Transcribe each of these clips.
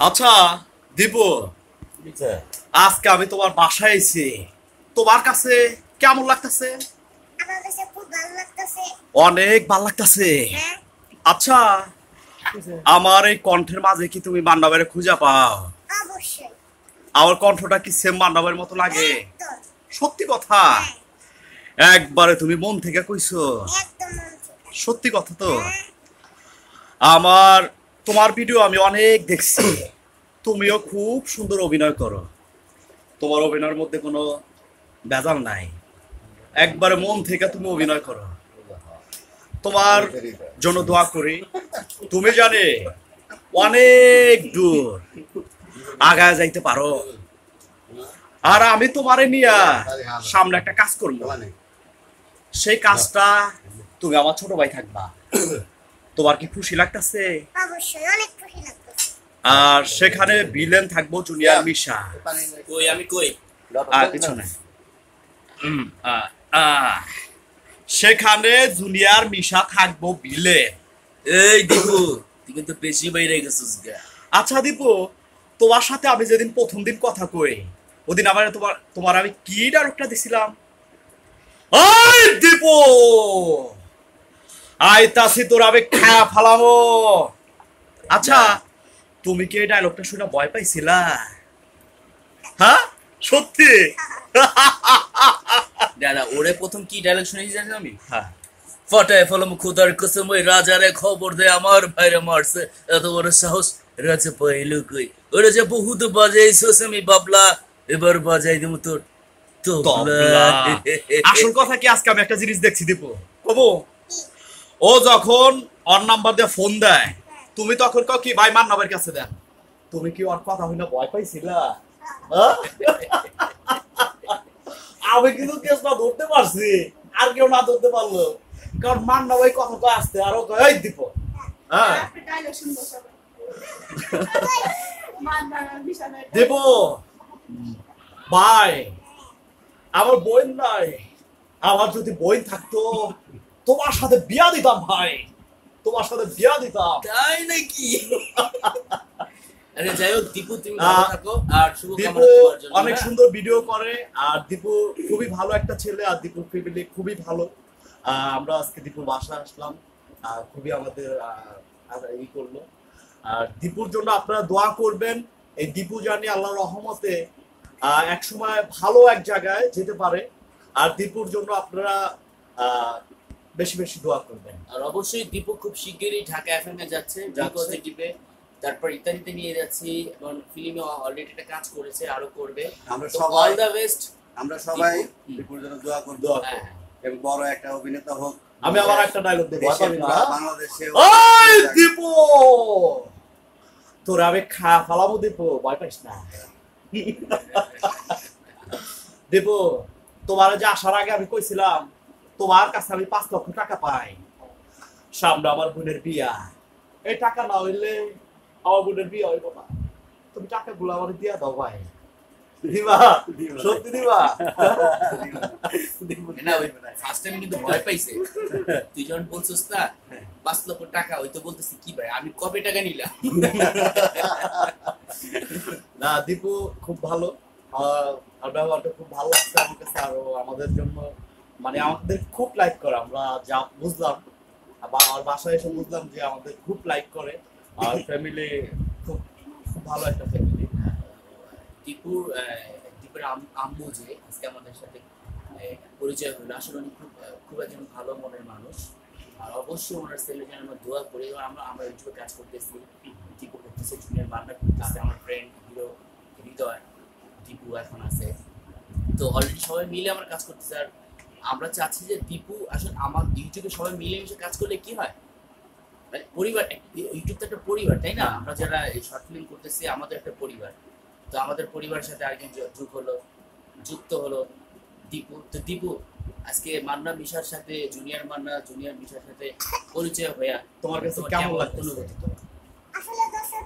আচ্ছা দীপু আজকে আমি তোমার বাসায় এসেছি তোমার কাছে কেমন লাগতেছে? আমার কাছে খুব ভালো লাগতেছে। অনেক ভালো লাগতেছে। হ্যাঁ। আচ্ছা আমার এই কণ্ঠের মাঝে কি তুমি মান্ডবের খুঁজে পাও? আমার কণ্ঠটা কি সেম মান্ডবের মতো লাগে? সত্যি কথা? হ্যাঁ, একবারে তুমি মন থেকে কইছো? একদম মন থেকে। সত্যি কথা তো? হ্যাঁ, আমার তোমার ভিডিও আমি অনেক দেখছি। তুমিও খুব সুন্দর অভিনয় করো। তোমার অভিনয়ের মধ্যে কোনো ভেজাল নাই। একবারে মন থেকে তুমি অভিনয় করো। তোমার জন্য দোয়া করি। তুমি জানে, অনেক দূর আগায় যাইতে পারো। আর আমি তোমারে নিয়ে সামনে একটা কাজ করব। সেই কাজটা তুমি আমার ছোট ভাই থাকবা। তোমার কি খুশি লাগতেছে? অবশ্যই অনেক খুশি লাগতেছে। আর সেখানে বিলেন থাকব জুনিয়র মিশা। কই আমি কই? আর কিছু নাই। সেখানে জুনিয়র মিশা থাকব বিলেন এই দীপু তুই কিন্তু বেশি বাইরে গেছিস গা। আচ্ছা দীপু তোমার সাথে আমি যেদিন প্রথম দিন কথা কই ওদিন আমার তোমার তোমার আমি কি ডায়লগটা দিছিলাম? দীপু! আইতাছি তোর খায়া ফালামো আচ্ছা তুমি কি এই ডায়লগটা শুনে ভয় পাইছিলা? হ্যাঁ? সত্যি? দাদা ওরে প্রথম কি ডায়লগ শুনেছি জানি আমি? হ্যাঁ। ফটায় ফলম খুদার কসম ওই রাজারে খবর দে আমার ভাইরে মারছে। এত বড় সাহস রাজা পাইলো কই? ওরে যে বহুত বাজাইছস আমি বাবলা। এবার বাজাই দিমু তোর। আসল কথা কি আজকে আমি একটা জিনিস দেখছি দীপু। কবো? ও যখন ওর নাম্বার দিয়ে ফোন দেয়, তুমি তখন কও কি, ভাই মান নাম্বার কাছে দেন। তুমি কি ওর কথা হইনা ভয় পাইছিলা? হ্যাঁ? আমি কিন্তু কেসটা ধরতে পারছি, আর কেউ না ধরতে পারল। কারণ মান না ওই কথা কয় আসতে, আর ও কয় দীপ হ্যাঁ? দেব ভাই, আমার বোন নাই। আমার যদি বোন থাকতো তোমার সাথে বিয়া দিতাম ভাই। তোমার সাথে বিয়া দিতাম। তাই নাকি? আরে যাই হোক দীপু তুমি ভালো থাকো আর শুভ দীপু কামনা তোমার জন্য অনেক হ্যাঁ? সুন্দর ভিডিও করে আর দীপু খুবই ভালো একটা ছেলে আর দীপুর ফ্যামিলি খুবই ভালো। আমরা আজকে দীপুর বাসা আসলাম। খুবই আমাদের ই করল। আর দীপুর জন্য আপনারা দোয়া করবেন। এই দীপু জানি আল্লাহ রহমতে আহ, এক সময় ভালো এক জায়গায় যেতে পারে। আর দীপুর জন্য আপনারা আহ, বেশি বেশি দোয়া করবেন। আর অবশ্যই দীপু খুব শিগগিরই ঢাকা এফএম এ যাচ্ছে। পজিটিভে তারপর ইত্যাদিতে নিয়ে যাচ্ছি এবং ফিল্মে অলরেডি একটা কাজ করেছে আরও করবে। আমরা অল সবাই দ্য বেস্ট আমরা সবাই। বিপুল জন্য দোয়া করব দোয়া হ্যাঁ এবং বড় একটা অভিনেতা হোক আমি আবার একটা ডায়লগ দেবো বাংলাদেশে ওই দীপু তোর আমি খা ফালাবো দীপু ভয় পাইস না। দীপু তোমার যে আসার আগে আমি কইছিলাম তোমার কাছে আমি পাঁচ লক্ষ টাকা পাই। সামনে আমার বোনের বিয়া। এই টাকা না হইলে আমার বোনের বিয়া হইব না। তুমি টাকাগুলো আমার দিয়া দাও ভাই। দিবা? দিবা। সত্যি দিবা? না ফার্স্ট টাইম কিন্তু ভয় পাইছে। তুই যখন বলছিস না পাঁচ লক্ষ টাকা ওই তো বলতেছি কি ভাই আমি কবে টাকা নিলাম? না দীপু খুব ভালো। আর ব্যবহারটা খুব ভালো লাগছে আমার কাছে আরও আমাদের জন্য। মানে আমাদের খুব লাইক করে, আমরা যা বুঝলাম আর বাসায় এসে বুঝলাম যে আমাদের খুব লাইক করে, আর ফ্যামিলি খুব ভালো একটা ফ্যামিলি টিপুর টিপুর আম্মু যে, আজকে আমাদের সাথে পরিচয় হলো। আসলে উনি খুব খুব একজন ভালো মনের মানুষ। আর অবশ্যই ওনার ছেলে যেন আমরা দোয়া করি আমরা আমরা ইউটিউবে কাজ করতেছি, টিপু করতেছে, জুনিয়র বান্না করতেছে, আমার ফ্রেন্ড হিরো, হৃদয়, টিপু এখন আছে। তো অলরেডি সবাই মিলে আমরা কাজ করতেছি, আর আমরা চাচ্ছি যে দীপু আসলে আমার ইউটিউবে সবাই মিলেমিশে কাজ করলে কি হয়? মানে পরিবার ইউটিউব তো একটা পরিবার তাই না? আমরা যারা এই শর্ট ফিল্ম করতেছি আমাদের একটা পরিবার। তো আমাদের পরিবারের সাথে আরেকজন যোগ হলো যুক্ত হলো দীপু। তো দীপু আজকে মান্না মিশার সাথে জুনিয়র মান্না জুনিয়র মিশার সাথে পরিচয় হয়ে তোমার কাছে কেমন লাগতেছে? অনুভূতি তোমার? আসলে দর্শক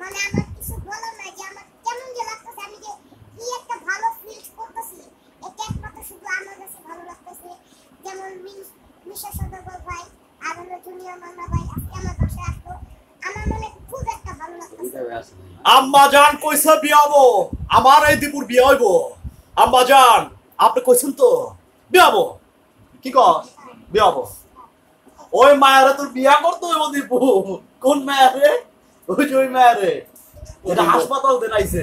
মানে আমার কিছু বলার নাই যে আমার কেমন যে লাগতেছে আমি যে কি একটা ভালো ফিল করতেছি এটা একমাত্র শুধু আমার কাছে ভালো লাগতেছে যেমন মিশা সদাগর ভাই হলো জুনিয়র মান্না ভাই আজকে আমার বাসায় আসলো। আমার মনে খুব একটা ভালো লাগতেছে। আম্মা জান কইছে বিয়া হব। আমার এই দীপুর বিয়া হইব। আম্মা জান আপনি কইছেন তো বিয়া হব। কি কস? বিয়া হব। ওই মায়েরা তোর বিয়া করতে হইব দীপু। কোন মায়েরে? ওই যে ওই মায়েরে। এটা হাসপাতাল দেন আইছে।